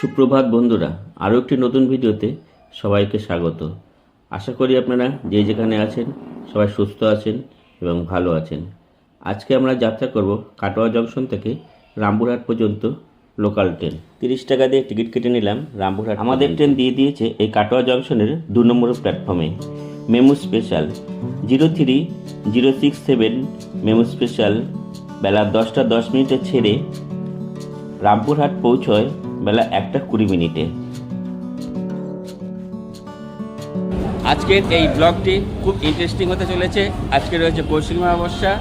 সুপ্রভাত বন্ধুরা আরও একটি নতুন ভিডিওতে সবাইকে স্বাগত। আশা করি আপনারা যে যেখানে আছেন সবাই সুস্থ আছেন এবং ভালো আছেন। আজকে আমরা যাত্রা করব কাটোয়া জংশন থেকে রামপুরহাট পর্যন্ত লোকাল ট্রেন। তিরিশ টাকা দিয়ে টিকিট কেটে নিলাম রামপুরহাট আমাদের ট্রেন দিয়ে দিয়েছে এই কাটোয়া জংশনের দু নম্বর প্ল্যাটফর্মে। MEMU special. Zero three zero six seven MEMU special. বেলা দশটা দশ মিনিটে ছেড়ে রামপুরহাট পৌঁছয় বেলা একটা কুড়ি মিনিটে। আজকের এই ব্লগটি খুব ইন্টারেস্টিং হতে চলেছে। আজকে রয়েছে পৌষিক অমাবস্যা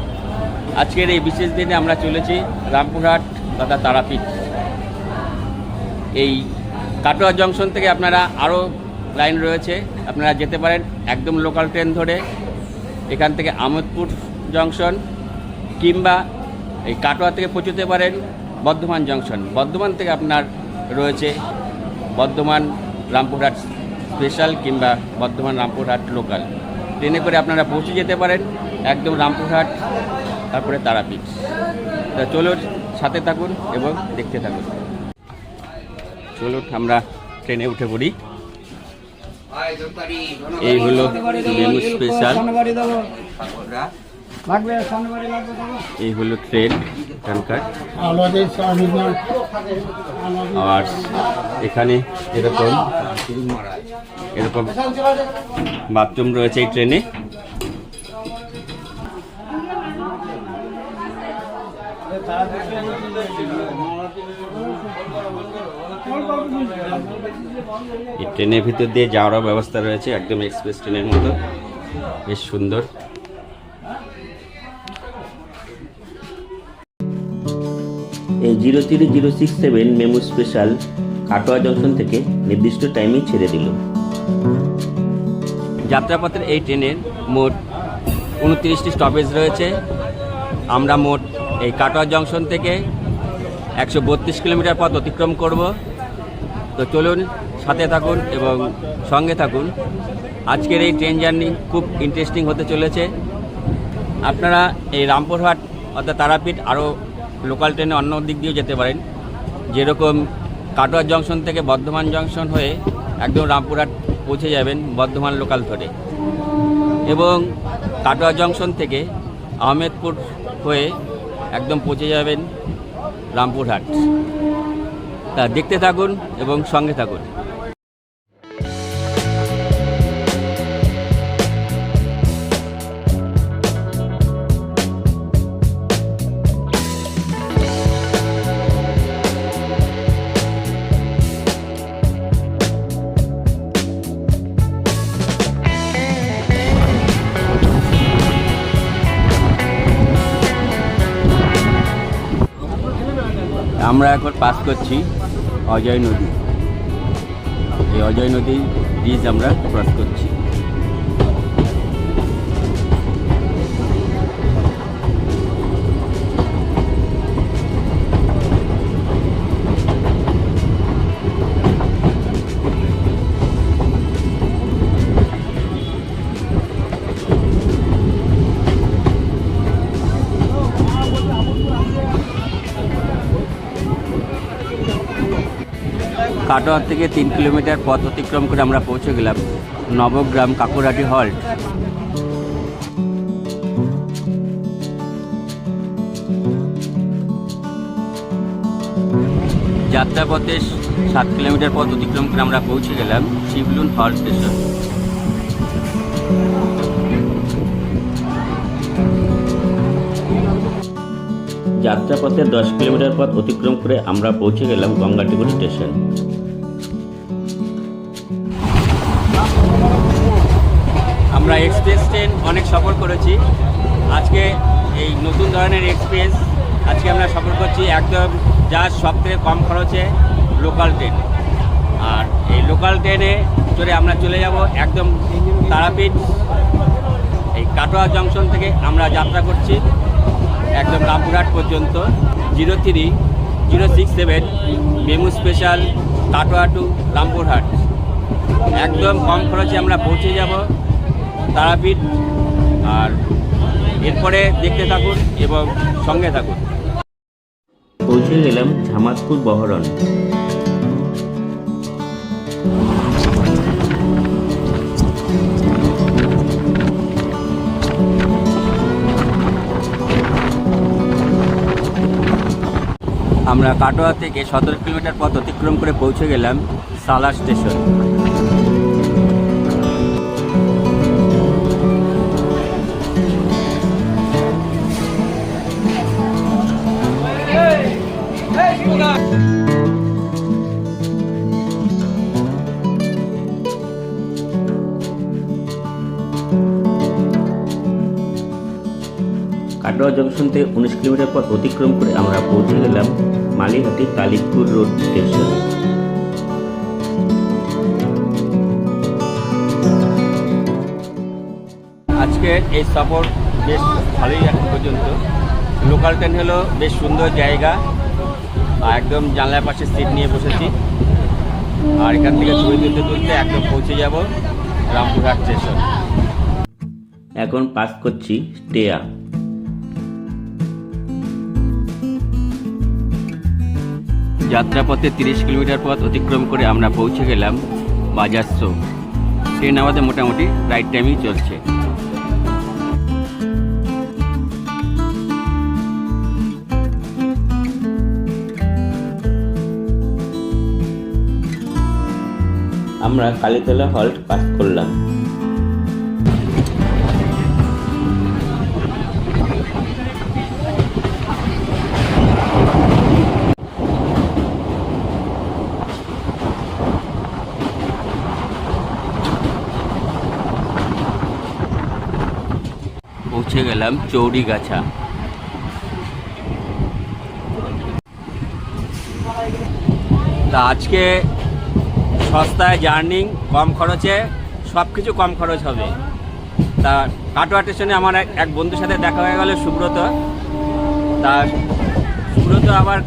আজকের এই বিশেষ দিনে আমরা চলেছি রামপুরহাট তথা তারাপীঠ। এই কাটোয়া জংশন থেকে আপনারা আরও লাইন রয়েছে। আপনারা যেতে পারেন একদম লোকাল ট্রেন ধরে। এখান থেকে আমোদপুর জংশন কিংবা এই কাটোয়া থেকে পৌঁছতে পারেন বর্ধমান জংশন বর্ধমান থেকে আপনার রয়েছে বর্ধমান রামপুরহাট স্পেশাল কিংবা বর্ধমান রামপুরহাট লোকাল ট্রেনে করে আপনারা পৌঁছে যেতে পারেন একদম রামপুরহাট তারপরে তারাপীঠ। তা চলুন সাথে থাকুন এবং দেখতে থাকুন। চলুন আমরা ট্রেনে উঠে পড়ি। এই হলো স্পেশাল এই হলো ট্রেন এখানকার আর এখানে এরকম এরকম বাথরুম রয়েছে এই ট্রেনে এই ট্রেনের ভিতর দিয়ে যাওয়ারও ব্যবস্থা রয়েছে একদম এক্সপ্রেস ট্রেনের মতো। বেশ সুন্দর। এই zero three zero six seven MEMU special Katwa junction থেকে নির্দিষ্ট টাইমেই ছেড়ে দিল। যাত্রাপথের এই ট্রেনের মোট উনত্রিশটি স্টপেজ রয়েছে। আমরা মোট এই কাটোয়া জংশন থেকে একশো বত্রিশ কিলোমিটার পথ অতিক্রম করব। তো চলুন সাথে থাকুন এবং সঙ্গে থাকুন। আজকের এই ট্রেন জার্নি খুব ইন্টারেস্টিং হতে চলেছে। আপনারা এই রামপুরহাট অর্থাৎ তারাপীঠ আরও লোকাল ট্রেনে অন্য দিক দিয়েও যেতে পারেন। যেরকম কাটোয়া জংশন থেকে বর্ধমান জংশন হয়ে একদম রামপুরহাট পৌঁছে যাবেন বর্ধমান লোকাল ধরে। এবং কাটোয়া জংশন থেকে আহমেদপুর হয়ে একদম পৌঁছে যাবেন রামপুরহাট। তা দেখতে থাকুন এবং সঙ্গে থাকুন। আমরা এখন পাস করছি অজয় নদী। এই অজয় নদী ব্রিজ আমরা ক্রস করছি। কাটোয়া থেকে তিন কিলোমিটার পথ অতিক্রম করে আমরা পৌঁছে গেলাম নবগ্রাম কাকুরাটি হল্ট যাত্রাপথে সাত কিলোমিটার পথ অতিক্রম করে আমরা পৌঁছে গেলাম শিবলুন হল্ট স্টেশন। যাত্রাপথে দশ কিলোমিটার পথ অতিক্রম করে আমরা পৌঁছে গেলাম গঙ্গাটিগুড়ি স্টেশন। আমরা এক্সপ্রেস ট্রেন অনেক সফর করেছি। আজকে এই নতুন ধরনের এক্সপ্রেস, আজকে আমরা সফর করছি একদম যা সব থেকে কম খরচে লোকাল ট্রেন আর এই লোকাল ট্রেনে চড়ে আমরা চলে যাব একদম তারাপীঠ, এই কাটোয়া জংশন থেকে আমরা যাত্রা করছি। একদম রামপুরহাট পর্যন্ত zero three zero six seven MEMU special Katwa to Rampurhat. একদম কম খরচে আমরা পৌঁছে যাব তারাপীঠ, আর এরপরে দেখতে থাকুন এবং সঙ্গে থাকুন। পৌঁছে গেলাম ঝামাতপুর বহরন আমরা কাটোয়া থেকে সতেরো কিলোমিটার পথ অতিক্রম করে পৌঁছে গেলাম সালার স্টেশন কাটোয়া জংশন থেকে উনিশ কিলোমিটার পথ অতিক্রম করে আমরা পৌঁছে গেলাম মালিহাটি কালিকপুর রোড স্টেশন। আজকে এই সফর বেশ ভালোই এখন পর্যন্ত। লোকাল ট্রেন হলো বেশ সুন্দর জায়গা। আর একদম জানলার পাশে সিট নিয়ে বসেছি। আর এখান থেকে ছবি তুলতে তুলতে একদম পৌঁছে যাব রামপুরহাট স্টেশন। এখন পাস করছি টেয়া। যাত্রাপথে তিরিশ কিলোমিটার পথ অতিক্রম করে আমরা পৌঁছে গেলাম বাজার শো ট্রেন আমাদের মোটামুটি রাইট টাইমেই চলছে। আমরা কালীতলা হল্ট পাস করলাম। পৌঁছে গেলাম চৌড়িগাছা তা আজকে সস্তায় জার্নিং, কম খরচে সব কিছু কম খরচ হবে। তা কাটোয়া স্টেশনে আমার এক- বন্ধুর সাথে দেখা হয়ে গেল সুব্রত। তা সুব্রত আবার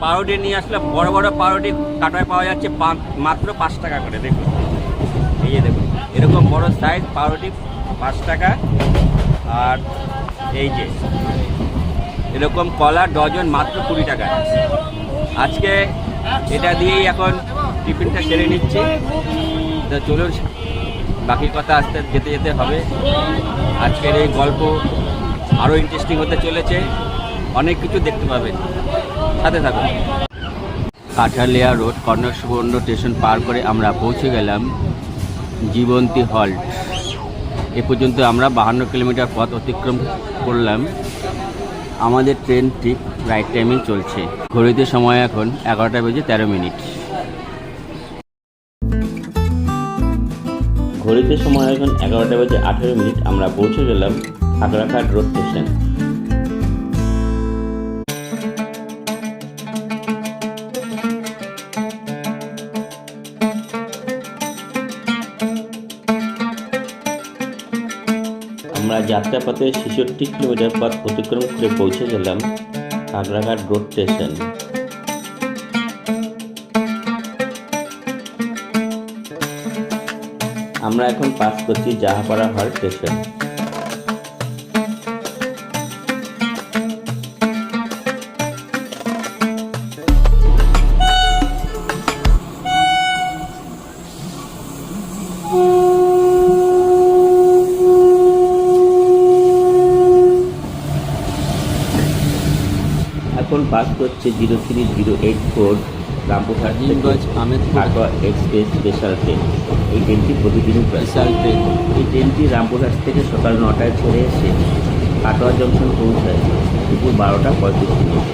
পাউরুটি নিয়ে আসলে, বড় বড় পাউরুটি কাটোয়ায় পাওয়া যাচ্ছে মাত্র পাঁচ টাকা করে, দেখুন। এই দেখুন, এরকম বড় সাইজ পাউরুটি পাঁচ টাকা। আর এই যে, এরকম কলা ডজন মাত্র কুড়ি টাকা। আজকে এটা দিয়েই এখন টিফিনটা সেরে নিচ্ছি। তো চলুন, বাকি কথা আস্তে যেতে যেতে হবে। আজকের এই গল্প আরও ইন্টারেস্টিং হতে চলেছে। অনেক কিছু দেখতে পাবেন। সাথে থাকুন। কাঠালিয়া রোড কর্ণক সুবর্ণ স্টেশন পার করে আমরা পৌঁছে গেলাম জীবন্তী হল্ট এ পর্যন্ত আমরা বাহান্ন কিলোমিটার পথ অতিক্রম করলাম। আমাদের ট্রেন ঠিক রাইট টাইমে চলছে। ঘড়িতে সময় এখন এগারোটা বেজে তেরো মিনিট। ঘড়িতে সময় এখন এগারোটা বেজে আঠেরো মিনিট। আমরা পৌঁছে গেলাম আগ্রাঘাট রোড স্টেশন আমরা যাত্রাপথে ছেষট্টি কিলোমিটার পথ অতিক্রম করে পৌঁছে গেলাম আগ্রাঘাট রোড স্টেশন আমরা এখন পাস করছি জাহাপাড়া হল station pass zero three zero eight four Rampurhat. Katwa express special train এই ট্রেনটি প্রতিদিনই স্পেশাল ট্রেন এই ট্রেনটি রামপুরহাট থেকে সকাল নটায় ছেড়ে এসে কাটোয়া জংশন পৌঁছায়। দুপুর বারোটা পঁয়ত্রিশ মিনিট।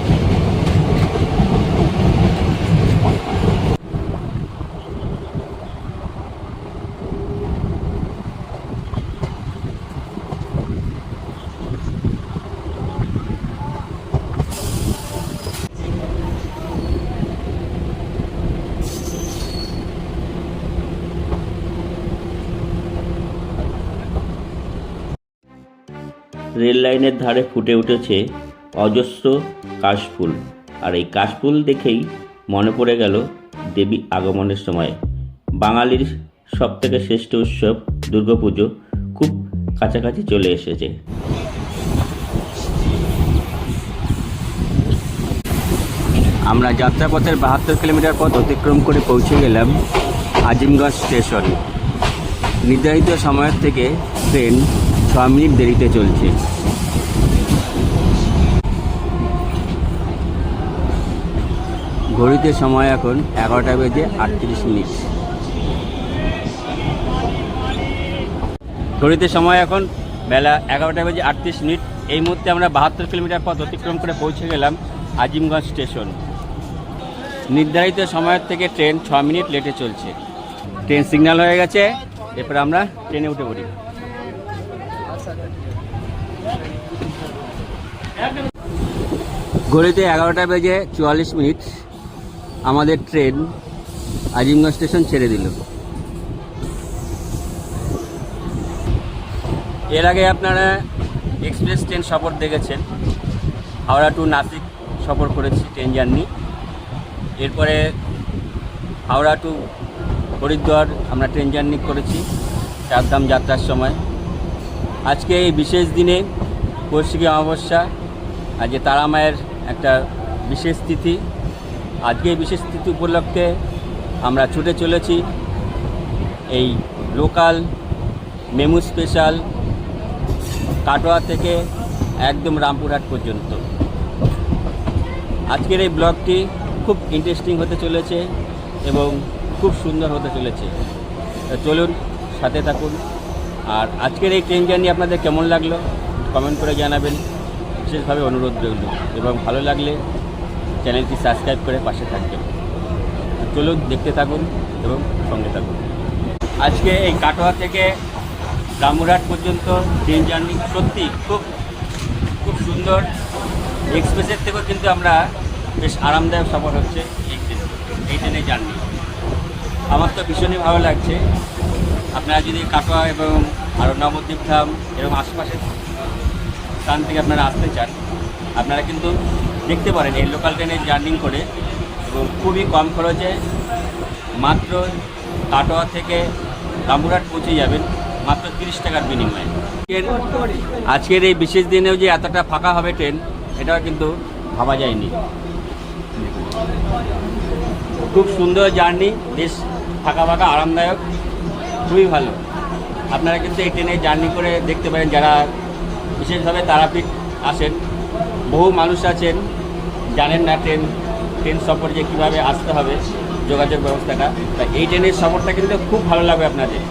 লাইনের ধারে ফুটে উঠেছে অজস্র কাশফুল। আর এই কাশফুল দেখেই মনে পড়ে গেল দেবী আগমনের সময়। বাঙালির সব থেকে শ্রেষ্ঠ উৎসব দুর্গাপুজো খুব কাছাকাছি চলে এসেছে। আমরা যাত্রাপথের বাহাত্তর কিলোমিটার পথ অতিক্রম করে পৌঁছে গেলাম আজিমগঞ্জ স্টেশন। নির্ধারিত সময়ের থেকে ট্রেন মিনিট দেরিতে চলছে। ঘড়িতে সময় এখন এগারোটা বেজে আটত্রিশ মিনিট। ঘড়িতে সময় এখন বেলা এগারোটা বেজে আটত্রিশ মিনিট। এই মুহূর্তে আমরা বাহাত্তর কিলোমিটার পথ অতিক্রম করে পৌঁছে গেলাম আজিমগঞ্জ স্টেশন। নির্ধারিত সময়ের থেকে ট্রেন ছ মিনিট লেটে চলছে। ট্রেন সিগন্যাল হয়ে গেছে, এরপর আমরা ট্রেনে উঠে পড়ি। ঘড়িতে এগারোটা বেজে চুয়াল্লিশ মিনিট। আমাদের ট্রেন আজিমগঞ্জ স্টেশন ছেড়ে দিল। এর আগে আপনারা এক্সপ্রেস ট্রেন সফর দেখেছেন। হাওড়া টু নাসিক সফর করেছি ট্রেন জার্নি। এরপরে হাওড়া টু হরিদ্বার আমরা ট্রেন জার্নি করেছি চারধাম যাত্রার সময়। আজকে এই বিশেষ দিনে কৌশিকী অমাবস্যা আজকে তারা মায়ের একটা বিশেষ তিথি। আজকে এই বিশেষ তিথি উপলক্ষে আমরা ছুটে চলেছি এই লোকাল মেমু স্পেশাল কাটোয়া থেকে একদম রামপুরহাট পর্যন্ত। আজকের এই ব্লগটি খুব ইন্টারেস্টিং হতে চলেছে এবং খুব সুন্দর হতে চলেছে। চলুন, সাথে থাকুন। আর আজকের এই ট্রেন জার্নি আপনাদের কেমন লাগল? কমেন্ট করে জানাবেন। বিশেষভাবে অনুরোধ রইল এবং ভালো লাগলে চ্যানেলটি সাবস্ক্রাইব করে পাশে থাকবেন। চলুন দেখতে থাকুন এবং সঙ্গে থাকুন। আজকে এই কাটোয়া থেকে রামপুরহাট পর্যন্ত ট্রেন জার্নি সত্যি খুব খুব সুন্দর। এক্সপ্রেসের থেকেও কিন্তু আমরা বেশ আরামদায়ক সফর হচ্ছে এই ট্রেন, এই ট্রেনের জার্নি। আমার তো ভীষণই ভালো লাগছে। আপনারা যদি কাটোয়া এবং আরও নবদ্বীপ ধাম এরকম আশপাশের স্থান থেকে আপনারা আসতে চান, আপনারা কিন্তু দেখতে পারেন এই লোকাল ট্রেনে জার্নি করে এবং খুবই কম খরচে মাত্র কাটোয়া থেকে রামপুরহাট পৌঁছে যাবেন, মাত্র তিরিশ টাকার বিনিময়ে। আজকের- এই বিশেষ দিনেও যে এতটা ফাঁকা হবে ট্রেন এটাও কিন্তু ভাবা যায়নি। খুব সুন্দর জার্নি বেশ ফাঁকা ফাঁকা, আরামদায়ক, খুবই ভালো। আপনারা কিন্তু এই ট্রেনে জার্নি করে দেখতে পারেন, যারা বিশেষভাবে তারাপীঠ আসেন। বহু মানুষ আছেন, জানেন না ট্রেন ট্রেন সফর যে কীভাবে আসতে হবে, যোগাযোগ ব্যবস্থাটা। তা এই ট্রেনের সফরটা কিন্তু খুব ভালো লাগবে আপনাদের।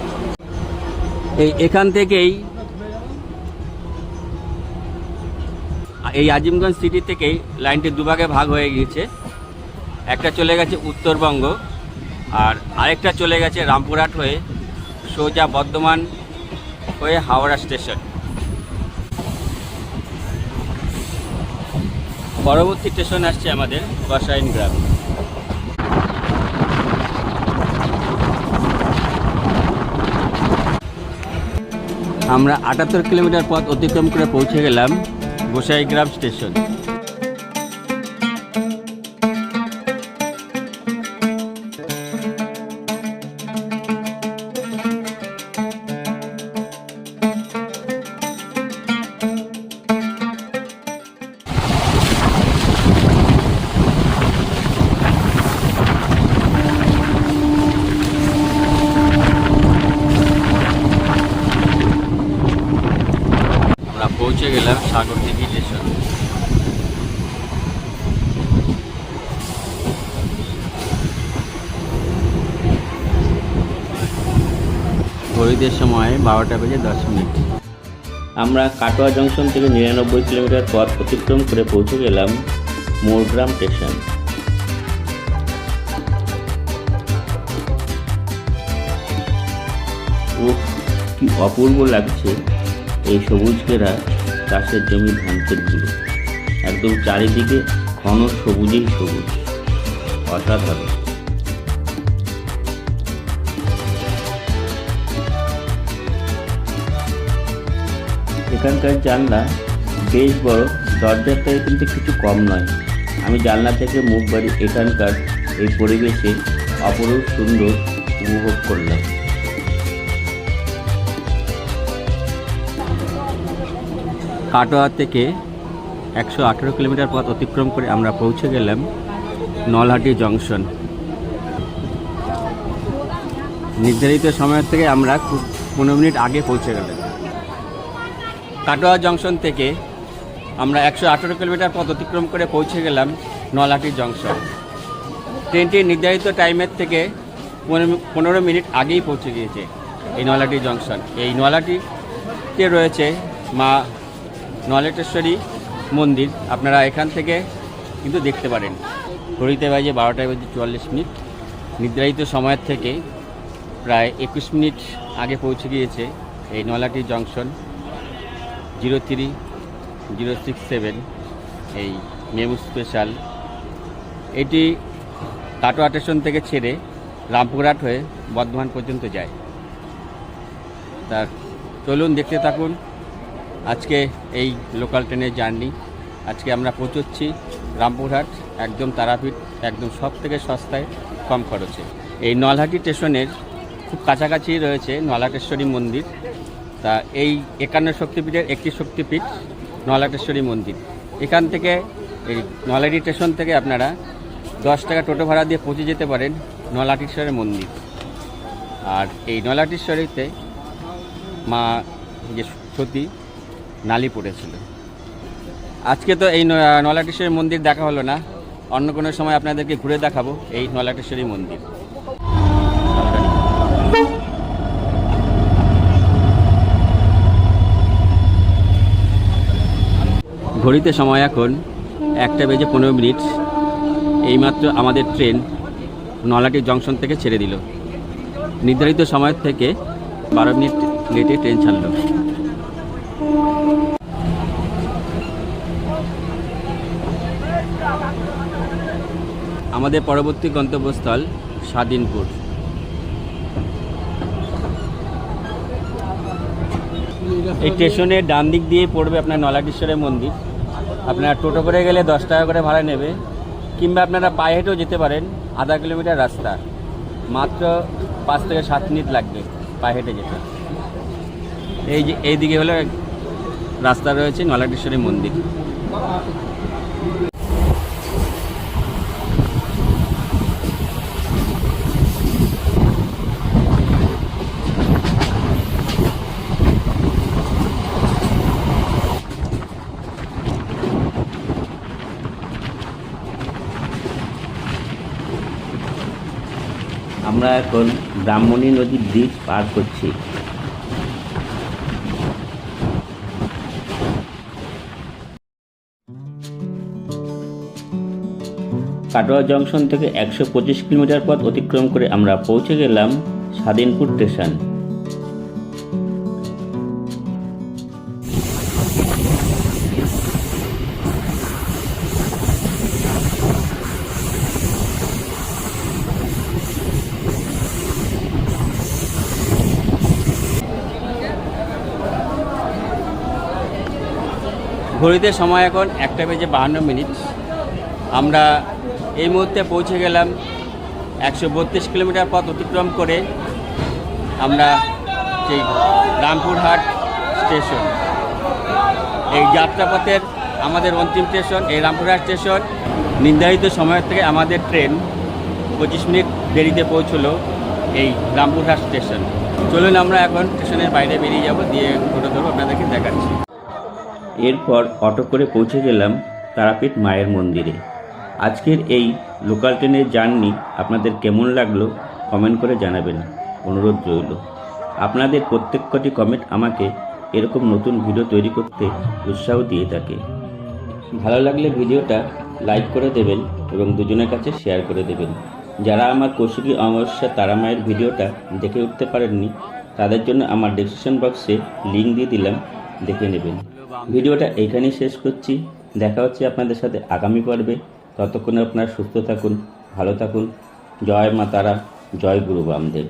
এই এখান থেকেই এই আজিমগঞ্জ সিটি থেকেই লাইনটি দুভাগে ভাগ হয়ে গিয়েছে। একটা চলে গেছে উত্তরবঙ্গ আর আরেকটা চলে গেছে রামপুরহাট হয়ে সোজা বর্ধমান হয়ে হাওড়া স্টেশন। পরবর্তী স্টেশন আসছে আমাদের বাসাইন গ্রাম। আমরা আটাত্তর কিলোমিটার পথ অতিক্রম করে পৌঁছে গেলাম গোসাইগ্রাম স্টেশন। ঘড়িদের সময় বারোটা বেজে দশ মিনিট। আমরা কাটোয়া জংশন থেকে নিরানব্বই কিলোমিটার পথ অতিক্রম করে পৌঁছে গেলাম মোরগ্রাম স্টেশন। ও কি অপূর্ব লাগছে এই সবুজ ঘেরা চাষের জমি ধান ক্ষেতগুলো একদম চারিদিকে ঘন সবুজেই সবুজ। অসাধারণ। এখানকার জানলা বেশ বড়, দরজার থেকে কিন্তু কিছু কম নয়। আমি জানলা থেকে মুখ বাড়ি এখানকার এই পরিবেশে অপরূপ সুন্দর উপভোগ করলাম। কাটোয়া থেকে একশো আঠেরো কিলোমিটার পথ অতিক্রম করে আমরা পৌঁছে গেলাম নলহাটি জংশন। নির্ধারিত সময়ের থেকে আমরা খুব পনেরো মিনিট আগে পৌঁছে গেলাম। কাটোয়া জংশন থেকে আমরা একশো আঠেরো কিলোমিটার পথ অতিক্রম করে পৌঁছে গেলাম নলাটি জংশন। ট্রেনটি নির্ধারিত টাইমের থেকে পনেরো- মিনিট আগেই পৌঁছে গিয়েছে এই নলাটি জংশন। এই নলাটিতে রয়েছে মা নলেটেশ্বরী মন্দির। আপনারা এখান থেকে কিন্তু দেখতে পারেন। ঘড়িতে বাজে বারোটায় বাজে চুয়াল্লিশ মিনিট। নির্ধারিত সময়ের থেকে প্রায় একুশ মিনিট আগে পৌঁছে গিয়েছে এই Nalhati junction. Zero three, zero six seven, এই মেমু স্পেশাল। এটি কাটোয়া স্টেশন থেকে ছেড়ে রামপুরহাট হয়ে বর্ধমান পর্যন্ত যায়। তা চলুন দেখতে থাকুন, আজকে এই লোকাল ট্রেনের জার্নি। আজকে আমরা পৌঁছচ্ছি রামপুরহাট, একদম তারাপীঠ, একদম সব থেকে সস্তায়, কম খরচে। এই নলহাটি স্টেশনের খুব কাছাকাছি রয়েছে নলাটেশ্বরী মন্দির। তা এই একান্ন শক্তিপীঠের একটি শক্তিপীঠ নলাটেশ্বরী মন্দির। এখান থেকে এই নলাটি স্টেশন থেকে আপনারা দশ টাকা টোটো ভাড়া দিয়ে পৌঁছে যেতে পারেন নলাটেশ্বরের মন্দির। আর এই নলাটেশ্বরীতে মা যে সতী নালি পড়েছিল। আজকে তো এই নলাটেশ্বরী মন্দির দেখা হলো না। অন্য কোনো সময় আপনাদেরকে ঘুরে দেখাবো এই নলাটেশ্বরী মন্দির। ঘড়িতে সময় এখন একটা বেজে পনেরো মিনিট। এইমাত্র আমাদের ট্রেন নলাটি জংশন থেকে ছেড়ে দিল। নির্ধারিত সময়ের থেকে বারো মিনিট লেটে ট্রেন ছাড়লো। আমাদের পরবর্তী গন্তব্যস্থল স্বাধীনপুর। এই স্টেশনের ডান দিক দিয়ে পড়বে আপনার নলাটেশ্বরের মন্দির। আপনারা টোটো করে গেলে দশ টাকা করে ভাড়া নেবে, কিংবা আপনারা পায়ে হেঁটেও যেতে পারেন আধা কিলোমিটার রাস্তা। মাত্র পাঁচ থেকে সাত মিনিট লাগবে পায়ে হেঁটে যেতে। এই যে, এইদিকে হলো রাস্তা রয়েছে নলাটেশ্বরী মন্দির। আমরা এখন ব্রাহ্মণী নদীর দ্বীপ পার করছি। কাটোয়া জংশন থেকে একশো পঁচিশ কিলোমিটার পথ অতিক্রম করে আমরা পৌঁছে গেলাম স্বাধীনপুর স্টেশন। ঘড়িতে সময় এখন একটা বেজে বাহান্ন মিনিট। আমরা এই মুহূর্তে পৌঁছে গেলাম একশো বত্রিশ কিলোমিটার পথ অতিক্রম করে আমরা সেই রামপুরহাট স্টেশন। এই যাত্রাপথের আমাদের অন্তিম স্টেশন, এই রামপুরহাট স্টেশন। নির্ধারিত সময়ের থেকে আমাদের ট্রেন পঁচিশ মিনিট দেরিতে পৌঁছলো এই রামপুরহাট স্টেশন। চলুন আমরা এখন স্টেশনের বাইরে বেরিয়ে যাব, দিয়ে ফটো ধরবো আপনাদেরকে দেখাচ্ছি। এরপর অটো করে পৌঁছে গেলাম তারাপীঠ মায়ের মন্দিরে। আজকের এই লোকাল ট্রেনের জার্নি আপনাদের কেমন লাগল কমেন্ট করে জানাবেন। অনুরোধ রইল। আপনাদের প্রত্যেক কটি কমেন্ট আমাকে এরকম নতুন ভিডিও তৈরি করতে উৎসাহ দিয়ে থাকে। ভালো লাগলে ভিডিওটা লাইক করে দেবেন এবং দুজনের কাছে শেয়ার করে দেবেন। যারা আমার কৌশিকী অমাবস্যা তারা মায়ের ভিডিওটা দেখে উঠতে পারেননি, তাদের জন্য আমার ডিসক্রিপশন বক্সে লিঙ্ক দিয়ে দিলাম, দেখে নেবেন। ভিডিওটা এইখানেই শেষ করছি। দেখা হচ্ছে আপনাদের সাথে আগামী পর্বে। ততক্ষণে আপনারা সুস্থ থাকুন, ভালো থাকুন। জয় মাতারা জয় গুরু বামদেব।